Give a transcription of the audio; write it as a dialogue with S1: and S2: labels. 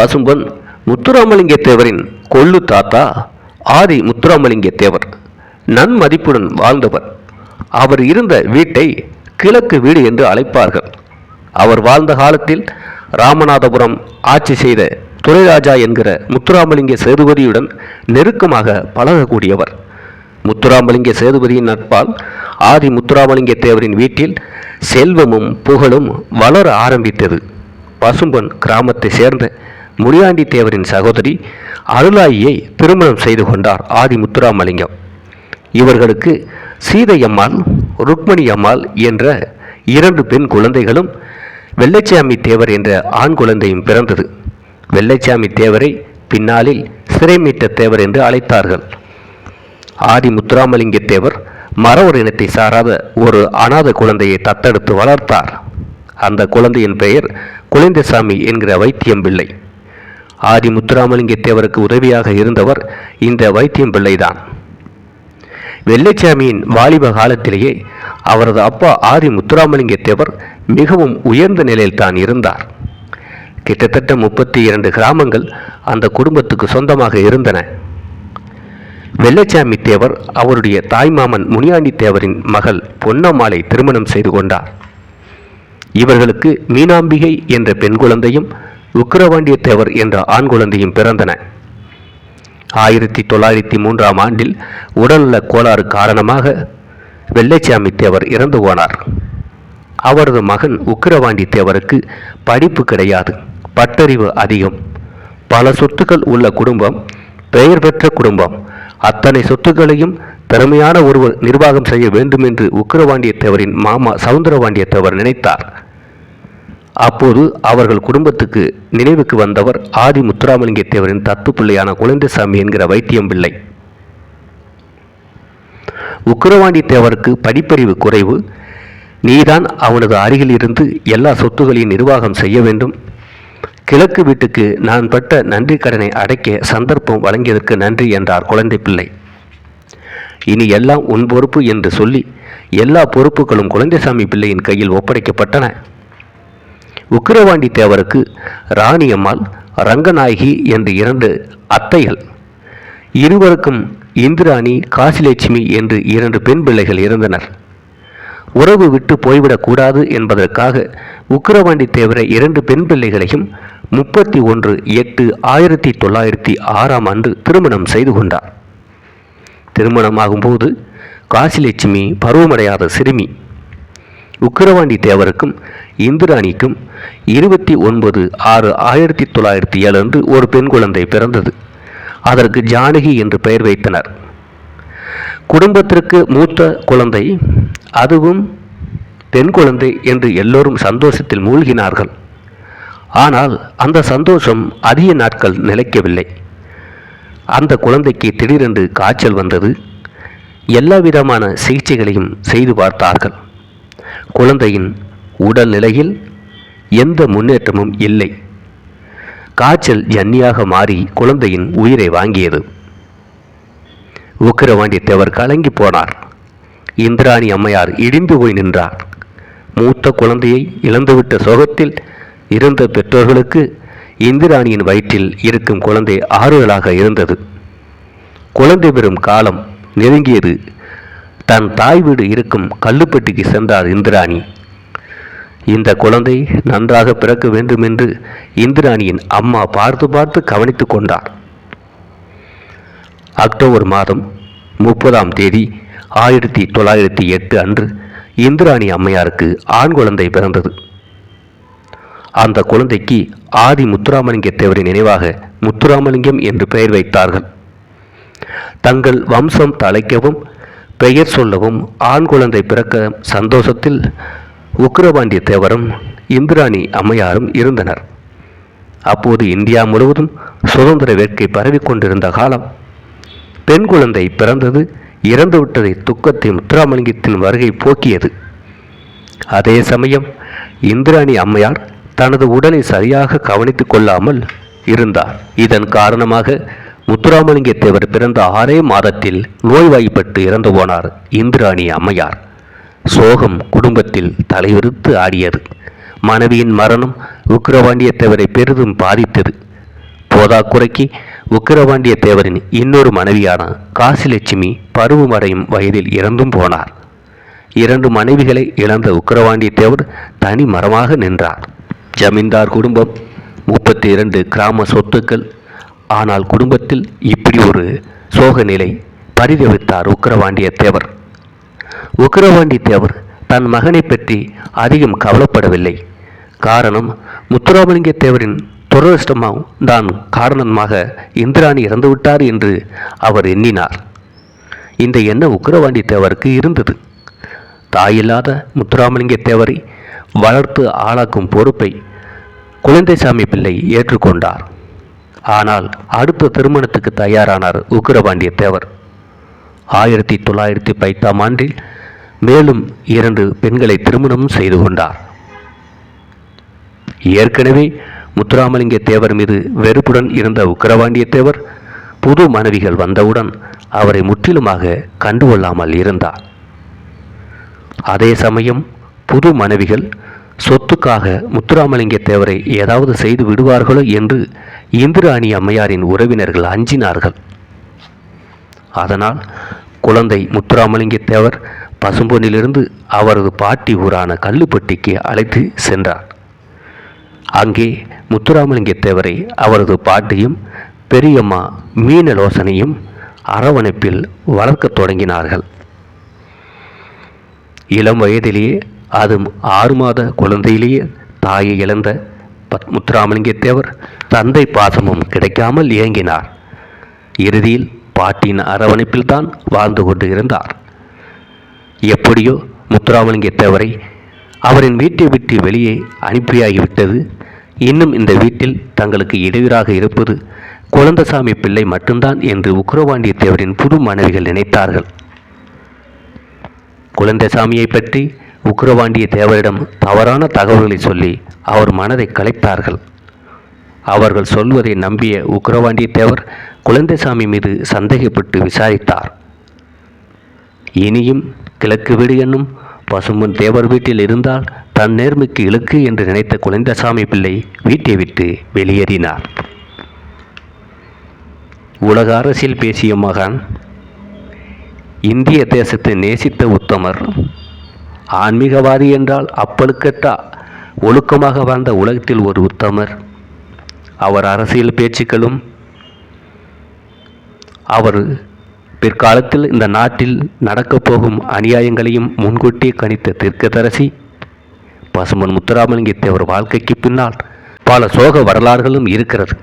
S1: பசும்பொன் முத்துராமலிங்க தேவரின் கொள்ளு தாத்தா ஆதி முத்துராமலிங்க தேவர் நன்மதிப்புடன் வாழ்ந்தவர். அவர் இருந்த வீட்டை கிழக்கு வீடு என்று அழைப்பார்கள். அவர் வாழ்ந்த காலத்தில் ராமநாதபுரம் ஆட்சி செய்த துரைராஜா என்கிற முத்துராமலிங்க சேதுபதியுடன் நெருக்கமாக பழகக்கூடியவர். முத்துராமலிங்க சேதுபதியின் நட்பால் ஆதி முத்துராமலிங்க தேவரின் வீட்டில் செல்வமும் புகழும் வளர ஆரம்பித்தது. பசும்பன் கிராமத்தை சேர்ந்த முனியாண்டி தேவரின் சகோதரி அருளாயியை திருமணம் செய்து கொண்டார் ஆதி முத்துராமலிங்கம் இவர்களுக்கு சீதையம்மாள் ருக்மணி அம்மாள் என்ற இரண்டு பெண் குழந்தைகளும் வெள்ளைச்சாமி தேவர் என்ற ஆண் குழந்தையும் பிறந்தது. வெள்ளைச்சாமி தேவரை பின்னாளில் சிறைமீட்ட தேவர் என்று அழைத்தார்கள். ஆதி முத்துராமலிங்க தேவர் மரவர் இனத்தை சாராத ஒரு அநாத குழந்தையை தத்தெடுத்து வளர்த்தார். அந்த குழந்தையின் பெயர் குழந்தைசாமி என்கிற வைத்தியம் பிள்ளை ஆதி முத்துராமலிங்க தேவருக்கு உதவியாக இருந்தவர் இந்த வைத்தியம் பிள்ளைதான். வெள்ளைச்சாமியின் வாலிப காலத்திலேயே அவரது அப்பா ஆதி முத்துராமலிங்கத்தேவர் மிகவும் உயர்ந்த நிலையில் தான் இருந்தார். கிட்டத்தட்ட முப்பத்தி இரண்டு கிராமங்கள் அந்த குடும்பத்துக்கு சொந்தமாக இருந்தன. வெள்ளச்சாமி தேவர் அவருடைய தாய்மாமன் முனியாண்டி தேவரின் மகள் பொன்னம்மாளை திருமணம் செய்து கொண்டார். இவர்களுக்கு மீனாம்பிகை என்ற பெண் குழந்தையும் உக்கிரவாண்டிய தேவர் என்ற ஆண் குழந்தையும் பிறந்தன. ஆயிரத்தி தொள்ளாயிரத்தி மூன்றாம் ஆண்டில் உடல்நல கோளாறு காரணமாக வெள்ளைச்சாமி தேவர் இறந்து போனார். அவரது மகன் உக்கிரவாண்டி தேவருக்கு படிப்பு கிடையாது. பட்டறிவு அதிகம். பல சொத்துக்கள் உள்ள குடும்பம் பெயர் பெற்ற குடும்பம். அத்தனை சொத்துக்களையும் திறமையான ஒருவர் நிர்வாகம் செய்ய வேண்டும் என்று உக்கிரவாண்டிய தேவரின் மாமா சவுந்தரவாண்டிய தேவர் நினைத்தார். அப்போது அவர்கள் குடும்பத்துக்கு நினைவுக்கு வந்தவர் ஆதி முத்துராமலிங்க தேவரின் தத்து பிள்ளையான குழந்தைசாமி என்கிற வைத்தியம் பிள்ளை. உக்கிரவாண்டி தேவருக்கு படிப்பறிவு குறைவு. நீதான் அவனது அருகில் இருந்து எல்லா சொத்துகளையும் நிர்வாகம் செய்ய வேண்டும். கிழக்கு வீட்டுக்கு நான் பட்ட நன்றி கடனை அடைக்க சந்தர்ப்பம் வழங்கியதற்கு நன்றி என்றார் குழந்தை பிள்ளை. இனி எல்லாம் உன் பொறுப்பு என்று சொல்லி எல்லா பொறுப்புகளும் குழந்தைசாமி பிள்ளையின் கையில் ஒப்படைக்கப்பட்டன. உக்கிரவாண்டி தேவருக்கு ராணியம்மாள் ரங்கநாயகி என்று இரண்டு அத்தைகள். இருவருக்கும் இந்திராணி காசிலட்சுமி என்று இரண்டு பெண் பிள்ளைகள் இருந்தனர். உறவு விட்டு போய்விடக்கூடாது என்பதற்காக உக்கிரவாண்டி தேவரை இரண்டு பெண் பிள்ளைகளையும் முப்பத்தி ஒன்று எட்டு ஆயிரத்தி தொள்ளாயிரத்தி ஆறாம் ஆண்டு திருமணம் செய்து கொண்டார். திருமணமாகும்போது காசிலட்சுமி பருவமடையாத சிறுமி உக்கிரவாண்டி தேவருக்கும் இந்திராணிக்கும் இருபத்தி ஒன்பது ஆறு ஆயிரத்தி தொள்ளாயிரத்தி ஏழு அன்று ஒரு பெண் குழந்தை பிறந்தது. அதற்கு ஜானகி என்று பெயர் வைத்தனர். குடும்பத்திற்கு மூத்த குழந்தை அதுவும் பெண் குழந்தை என்று எல்லோரும் சந்தோஷத்தில் மூழ்கினார்கள். ஆனால் அந்த சந்தோஷம் அதிக நாட்கள் நிலைக்கவில்லை. அந்த குழந்தைக்கு திடீரென்று காய்ச்சல் வந்தது. எல்லா விதமான சிகிச்சைகளையும் செய்து பார்த்தார்கள். குழந்தையின் உடல் நிலையில் எந்த முன்னேற்றமும் இல்லை. காய்ச்சல் ஜன்னியாக மாறி குழந்தையின் உயிரை வாங்கியது. உக்கிரவாண்டி தேவர் கலங்கி போனார். இந்திராணி அம்மையார் இடிந்து போய் நின்றார். மூத்த குழந்தையை இழந்துவிட்ட சோகத்தில் இருந்த பெற்றோர்களுக்கு இந்திராணியின் வயிற்றில் இருக்கும் குழந்தை ஆறுதலாக இருந்தது. குழந்தை பெறும் காலம் நெருங்கியது தன் தாய் வீடு இருக்கும் கல்லுப்பட்டிக்கு சென்றார் இந்திராணி. இந்த குழந்தை நன்றாக பிறக்க வேண்டும் என்று இந்திராணியின் அம்மா பார்த்து பார்த்து கவனித்து கொண்டார். அக்டோபர் மாதம் முப்பதாம் தேதி ஆயிரத்தி தொள்ளாயிரத்தி எட்டு அன்று இந்திராணி அம்மையாருக்கு ஆண் குழந்தை பிறந்தது. அந்த குழந்தைக்கு ஆதி முத்துராமலிங்க தேவரின் நினைவாக முத்துராமலிங்கம் என்று பெயர் வைத்தார்கள். தங்கள் வம்சம் தலைக்கவும் பெயர் சொல்லவும் ஆண் குழந்தை பிறக்க சந்தோஷத்தில் உக்கிரபாண்டிய தேவரும் இந்திராணி அம்மையாரும் இருந்தனர். அப்போது இந்தியா முழுவதும் சுதந்திர வேட்கை பரவிக்கொண்டிருந்த காலம். பெண் குழந்தை பிறந்தது இறந்துவிட்டதை துக்கத்தை முத்துராமலிங்கத்தின் வருகை போக்கியது. அதே சமயம் இந்திராணி அம்மையார் தனது உடலை சரியாக கவனித்துக் கொள்ளாமல் இருந்தார். இதன் காரணமாக முத்துராமலிங்க தேவர் பிறந்த ஆறே மாதத்தில் நோய்வாய்ப்பட்டு இறந்து போனார் இந்திராணி அம்மையார். சோகம் குடும்பத்தில் தலைவிரித்து ஆடியது. மனைவியின் மரணம் உக்கிரவாண்டிய தேவரை பெரிதும் பாதித்தது. போதாக்குறைக்கு உக்கிரவாண்டிய தேவரின் இன்னொரு மனைவியான காசிலட்சுமி பருவமடையும் வயதில் இறந்தும் போனார். இரண்டு மனைவிகளை இழந்த உக்கிரவாண்டிய தேவர் தனி மரமாக நின்றார். ஜமீன்தார் குடும்பம் முப்பத்தி இரண்டு கிராம சொத்துக்கள் ஆனால் குடும்பத்தில் இப்படி ஒரு சோக நிலை பரிதவித்தார் உக்கிரவாண்டிய தேவர். உக்கிரவாண்டி தேவர் தன் மகனை பற்றி அதிகம் கவலைப்படவில்லை. காரணம் முத்துராமலிங்க தேவரின் துரதிருஷ்டமாக தான் காரணமாக இந்திராணி இறந்துவிட்டார் என்று அவர் எண்ணினார். இந்த எண்ணம் உக்கிரவாண்டி தேவருக்கு இருந்தது. தாயில்லாத முத்துராமலிங்க தேவரை வளர்த்து ஆளாக்கும் பொறுப்பை குழந்தைசாமி பிள்ளை ஏற்றுக்கொண்டார். ஆனால் அடுத்த திருமணத்துக்கு தயாரானார் உக்கிரபாண்டிய தேவர். ஆயிரத்தி தொள்ளாயிரத்தி பைத்தாம் ஆண்டில் மேலும் இரண்டு பெண்களை திருமணம் செய்து கொண்டார். ஏற்கனவே முத்துராமலிங்க தேவர் மீது வெறுப்புடன் இருந்த உக்கிரவாண்டிய தேவர் புது மனைவிகள் வந்தவுடன் அவரை முற்றிலுமாக கண்டுகொள்ளாமல் இருந்தார். அதே சமயம் புது மனைவிகள் சொத்துக்காக முத்துராமலிங்க தேவரை ஏதாவது செய்து விடுவார்களோ என்று இந்திராணி அம்மையாரின் உறவினர்கள் அஞ்சினார்கள். அதனால் குழந்தை முத்துராமலிங்கத்தேவர் பசும்பொன்னிலிருந்து அவரது பாட்டி ஊரான கல்லுப்பட்டிக்கு அழைத்து சென்றார். அங்கே முத்துராமலிங்கத்தேவரை அவரது பாட்டியும் பெரியம்மா மீனலோசனையும் அரவணைப்பில் வளர்க்கத் தொடங்கினார்கள். இளம் வயதிலேயே அதுவும் ஆறு மாத குழந்தையிலேயே தாயை இழந்த பத் தேவர் தந்தை பாசமும் கிடைக்காமல் இயங்கினார். இறுதியில் பாட்டியின் அரவணைப்பில் தான் வாழ்ந்து கொண்டு இருந்தார். எப்படியோ முத்துராமலிங்க தேவரை அவரின் வீட்டை விட்டு வெளியே அனுப்பியாகிவிட்டது. இன்னும் இந்த வீட்டில் தங்களுக்கு இடையூறாக இருப்பது குழந்தசாமி பிள்ளை மட்டும்தான் என்று உக்ரவாண்டியத்தேவரின் புது மனைவிகள் நினைத்தார்கள். குழந்தைசாமியை பற்றி உக்ரவாண்டிய தேவரிடம் தவறான தகவல்களை சொல்லி அவர் மனதை கலைத்தார்கள் அவர்கள் சொல்வதை நம்பிய உக்ரவாண்டிய தேவர் குழந்தைசாமி மீது சந்தேகப்பட்டு விசாரித்தார். இனியும் கிழக்கு வீடு என்னும் பசும்பன் தேவர் வீட்டில் இருந்தால் தன் நேர்மைக்கு இழுக்கு என்று நினைத்த குழந்தைசாமி பிள்ளை வீட்டை விட்டு வெளியேறினார். உலக அரசியல் பேசிய மகான் இந்திய தேசத்தை நேசித்த உத்தமர் ஆன்மீகவாதி என்றால் அப்பழுக்கற்ற ஒழுக்கமாக வாழ்ந்த உலகத்தில் ஒரு உத்தமர். அவர் அரசியல் பேச்சுக்களும் அவர் பிற்காலத்தில் இந்த நாட்டில் நடக்கப் போகும் அநியாயங்களையும் முன்கூட்டியே கணித்த தீர்க்கதரசி பசுமன் முத்துராமலிங்க தேவர் வாழ்க்கைக்கு பின்னால் பல சோக வரலாறுகளும் இருக்கிறது.